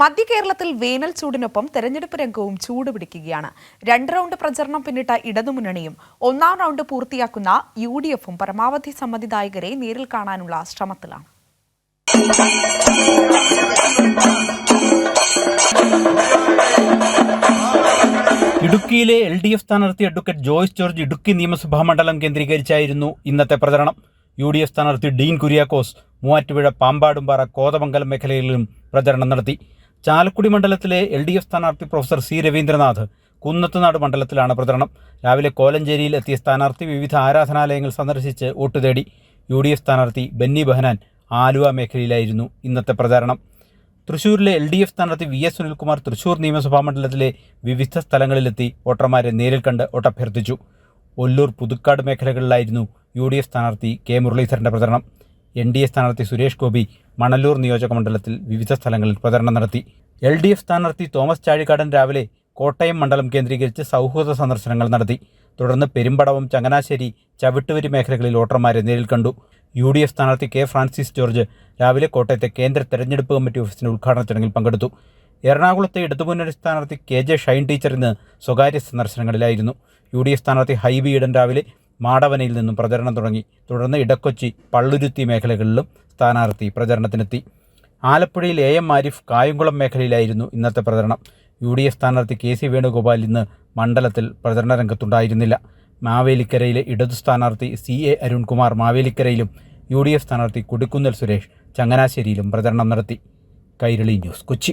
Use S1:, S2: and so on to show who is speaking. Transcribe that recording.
S1: മധ്യ കേരളത്തിൽ വേനൽ ചൂടിനൊപ്പം തെരഞ്ഞെടുപ്പ് രംഗവും ചൂടുപിടിക്കുകയാണ് രണ്ട് റൗണ്ട് പ്രചരണം പിന്നിട്ട ഇടതുമുന്നണിയും ഒന്നാം റൗണ്ട് പൂർത്തിയാക്കുന്ന യു ഡി എഫും പരമാവധി സമ്മതിദായകരെ നേരിൽ കാണാനുള്ള ശ്രമത്തിലാണ്.
S2: ഇടുക്കിയിലെ എൽ ഡി എഫ് സ്ഥാനാർത്ഥി അഡ്വക്കേറ്റ് ജോയ്സ് ജോർജ് ഇടുക്കി നിയമസഭാ മണ്ഡലം കേന്ദ്രീകരിച്ചായിരുന്നു ഇന്നത്തെ പ്രചരണം. യു ഡി എഫ് സ്ഥാനാർത്ഥി ഡീൻ കുര്യാക്കോസ് മൂവാറ്റുപുഴ പാമ്പാടുംപാറ കോതമംഗലം മേഖലയിലും പ്രചരണം നടത്തി. ചാലക്കുടി മണ്ഡലത്തിലെ എൽ ഡി എഫ് സ്ഥാനാർത്ഥി പ്രൊഫസർ സി രവീന്ദ്രനാഥ് കുന്നത്തുനാട് മണ്ഡലത്തിലാണ് പ്രചരണം. രാവിലെ കോലഞ്ചേരിയിൽ എത്തിയ സ്ഥാനാർത്ഥി വിവിധ ആരാധനാലയങ്ങൾ സന്ദർശിച്ച് വോട്ട് തേടി യു ഡി എഫ് സ്ഥാനാർത്ഥി ബെന്നി ബെഹനാൻ ആലുവ മേഖലയിലായിരുന്നു ഇന്നത്തെ പ്രചാരണം. തൃശൂരിലെ എൽ ഡി എഫ് സ്ഥാനാർത്ഥി വി എസ് സുനിൽകുമാർ തൃശൂർ നിയമസഭാ മണ്ഡലത്തിലെ വിവിധ സ്ഥലങ്ങളിലെത്തി വോട്ടർമാരെ നേരിൽ കണ്ട് വോട്ടഭ്യർത്ഥിച്ചു. ഒല്ലൂർ പുതുക്കാട് മേഖലകളിലായിരുന്നു യു ഡി എഫ് സ്ഥാനാർത്ഥി കെ മുരളീധരന്റെ പ്രചരണം. എൻ ഡി എ സ്ഥാനാർത്ഥി സുരേഷ് ഗോപി മണലൂർ നിയോജക മണ്ഡലത്തിൽ വിവിധ സ്ഥലങ്ങളിൽ പ്രചരണം നടത്തി. എൽ ഡി എഫ് സ്ഥാനാർത്ഥി തോമസ് ചാഴിക്കാടൻ രാവിലെ കോട്ടയം മണ്ഡലം കേന്ദ്രീകരിച്ച് സൗഹൃദ സന്ദർശനങ്ങൾ നടത്തി. തുടർന്ന് പെരുമ്പടവും ചങ്ങനാശ്ശേരി ചവിട്ടുവരി മേഖലകളിൽ വോട്ടർമാരെ നേരിൽ കണ്ടു. യു ഡി എഫ് സ്ഥാനാർത്ഥി കെ ഫ്രാൻസിസ് ജോർജ് രാവിലെ കോട്ടയത്തെ കേന്ദ്ര തെരഞ്ഞെടുപ്പ് കമ്മിറ്റി ഓഫീസിന്റെ ഉദ്ഘാടന ചടങ്ങിൽ പങ്കെടുത്തു. എറണാകുളത്തെ ഇടതുമുന്നണി സ്ഥാനാർത്ഥി കെ ജെ ഷൈൻ ടീച്ചർ ഇന്ന് സ്വകാര്യ സന്ദർശനങ്ങളിലായിരുന്നു. യു ഡി എഫ് സ്ഥാനാർത്ഥി ഹൈബി ഈഡൻ രാവിലെ മാടവനയിൽ നിന്നും പ്രചരണം തുടങ്ങി. തുടർന്ന് ഇടക്കൊച്ചി പള്ളുരുത്തി മേഖലകളിലും സ്ഥാനാർത്ഥി പ്രചരണത്തിനെത്തി. ആലപ്പുഴയിൽ എ എം ആരിഫ് കായംകുളം മേഖലയിലായിരുന്നു ഇന്നത്തെ പ്രചരണം. യു ഡി എഫ് സ്ഥാനാർത്ഥി കെ സി വേണുഗോപാൽ ഇന്ന് മണ്ഡലത്തിൽ പ്രചരണ രംഗത്തുണ്ടായിരുന്നില്ല. മാവേലിക്കരയിലെ ഇടതു സ്ഥാനാർത്ഥി സി എ അരുൺകുമാർ മാവേലിക്കരയിലും യു ഡി എഫ് സ്ഥാനാർത്ഥി കൊടിക്കുന്നിൽ സുരേഷ് ചങ്ങനാശ്ശേരിയിലും പ്രചരണം നടത്തി. കൈരളി ന്യൂസ് കൊച്ചി.